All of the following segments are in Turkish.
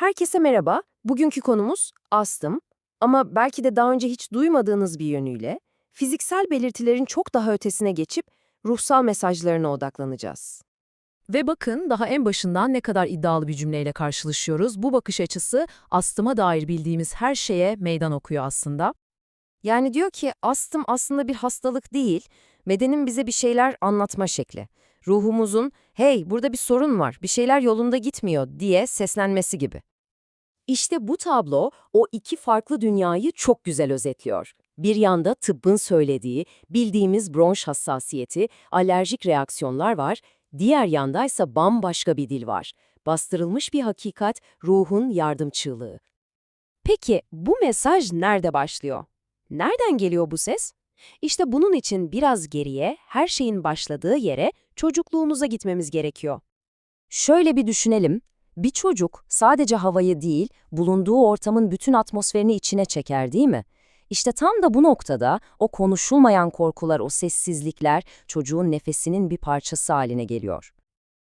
Herkese merhaba. Bugünkü konumuz astım ama belki de daha önce hiç duymadığınız bir yönüyle fiziksel belirtilerin çok daha ötesine geçip ruhsal mesajlarına odaklanacağız. Ve bakın daha en başından ne kadar iddialı bir cümleyle karşılaşıyoruz. Bu bakış açısı astıma dair bildiğimiz her şeye meydan okuyor aslında. Yani diyor ki astım aslında bir hastalık değil, bedenin bize bir şeyler anlatma şekli. Ruhumuzun hey burada bir sorun var, bir şeyler yolunda gitmiyor diye seslenmesi gibi. İşte bu tablo o iki farklı dünyayı çok güzel özetliyor. Bir yanda tıbbın söylediği, bildiğimiz bronş hassasiyeti, alerjik reaksiyonlar var, diğer yandaysa bambaşka bir dil var. Bastırılmış bir hakikat, ruhun yardım çığlığı. Peki bu mesaj nerede başlıyor? Nereden geliyor bu ses? İşte bunun için biraz geriye, her şeyin başladığı yere, çocukluğumuza gitmemiz gerekiyor. Şöyle bir düşünelim. Bir çocuk sadece havayı değil, bulunduğu ortamın bütün atmosferini içine çeker değil mi? İşte tam da bu noktada o konuşulmayan korkular, o sessizlikler çocuğun nefesinin bir parçası haline geliyor.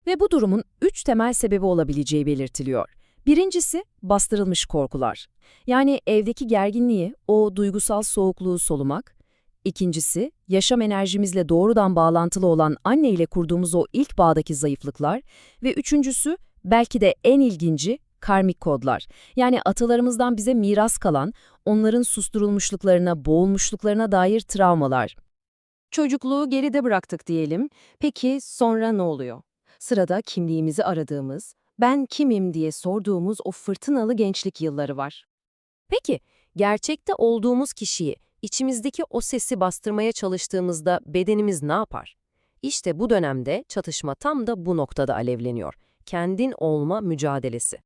Ve bu durumun üç temel sebebi olabileceği belirtiliyor. Birincisi bastırılmış korkular. Yani evdeki gerginliği, o duygusal soğukluğu solumak. İkincisi, yaşam enerjimizle doğrudan bağlantılı olan anne ile kurduğumuz o ilk bağdaki zayıflıklar. Ve üçüncüsü, belki de en ilginci, karmik kodlar. Yani atalarımızdan bize miras kalan, onların susturulmuşluklarına, boğulmuşluklarına dair travmalar. Çocukluğu geride bıraktık diyelim. Peki sonra ne oluyor? Sırada kimliğimizi aradığımız, ben kimim diye sorduğumuz o fırtınalı gençlik yılları var. Peki, gerçekte olduğumuz kişiyi, içimizdeki o sesi bastırmaya çalıştığımızda bedenimiz ne yapar? İşte bu dönemde çatışma tam da bu noktada alevleniyor. Kendin olma mücadelesi.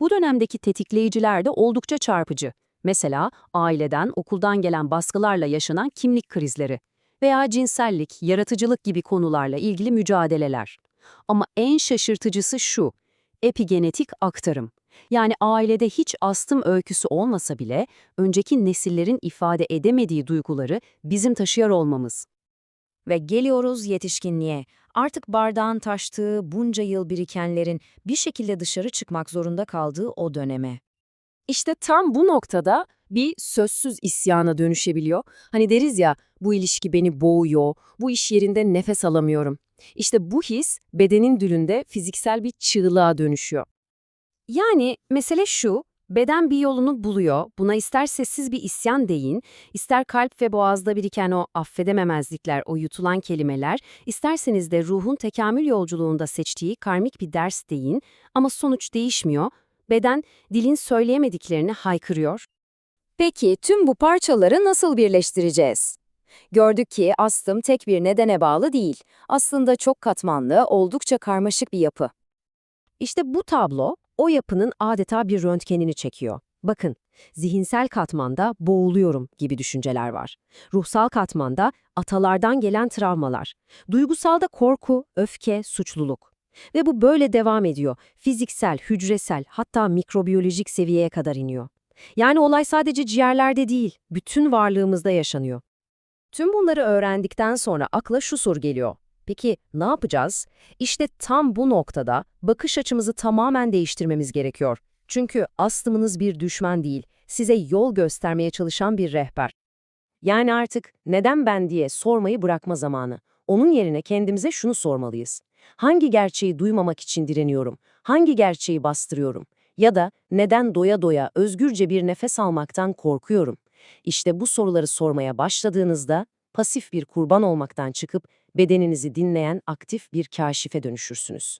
Bu dönemdeki tetikleyiciler de oldukça çarpıcı. Mesela aileden, okuldan gelen baskılarla yaşanan kimlik krizleri veya cinsellik, yaratıcılık gibi konularla ilgili mücadeleler. Ama en şaşırtıcısı şu, epigenetik aktarım. Yani ailede hiç astım öyküsü olmasa bile önceki nesillerin ifade edemediği duyguları bizim taşıyor olmamız. Ve geliyoruz yetişkinliğe. Artık bardağın taştığı, bunca yıl birikenlerin bir şekilde dışarı çıkmak zorunda kaldığı o döneme. İşte tam bu noktada bir sözsüz isyana dönüşebiliyor. Hani deriz ya, bu ilişki beni boğuyor, bu iş yerinde nefes alamıyorum. İşte bu his bedenin dülünde fiziksel bir çığlığa dönüşüyor. Yani mesele şu, beden bir yolunu buluyor, buna ister sessiz bir isyan deyin, ister kalp ve boğazda biriken o affedememezlikler, o yutulan kelimeler, isterseniz de ruhun tekamül yolculuğunda seçtiği karmik bir ders deyin ama sonuç değişmiyor, beden dilin söyleyemediklerini haykırıyor. Peki tüm bu parçaları nasıl birleştireceğiz? Gördük ki astım tek bir nedene bağlı değil. Aslında çok katmanlı, oldukça karmaşık bir yapı. İşte bu tablo o yapının adeta bir röntgenini çekiyor. Bakın, zihinsel katmanda boğuluyorum gibi düşünceler var. Ruhsal katmanda atalardan gelen travmalar. Duygusalda korku, öfke, suçluluk. Ve bu böyle devam ediyor. Fiziksel, hücresel, hatta mikrobiyolojik seviyeye kadar iniyor. Yani olay sadece ciğerlerde değil, bütün varlığımızda yaşanıyor. Tüm bunları öğrendikten sonra akla şu soru geliyor. Peki ne yapacağız? İşte tam bu noktada bakış açımızı tamamen değiştirmemiz gerekiyor. Çünkü astımınız bir düşman değil, size yol göstermeye çalışan bir rehber. Yani artık neden ben diye sormayı bırakma zamanı. Onun yerine kendimize şunu sormalıyız. Hangi gerçeği duymamak için direniyorum? Hangi gerçeği bastırıyorum? Ya da neden doya doya özgürce bir nefes almaktan korkuyorum? İşte bu soruları sormaya başladığınızda pasif bir kurban olmaktan çıkıp bedeninizi dinleyen aktif bir kaşife dönüşürsünüz.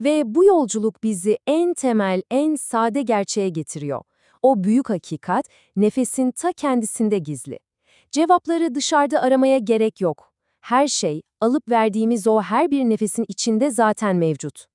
Ve bu yolculuk bizi en temel, en sade gerçeğe getiriyor. O büyük hakikat nefesin ta kendisinde gizli. Cevapları dışarıda aramaya gerek yok. Her şey, alıp verdiğimiz o her bir nefesin içinde zaten mevcut.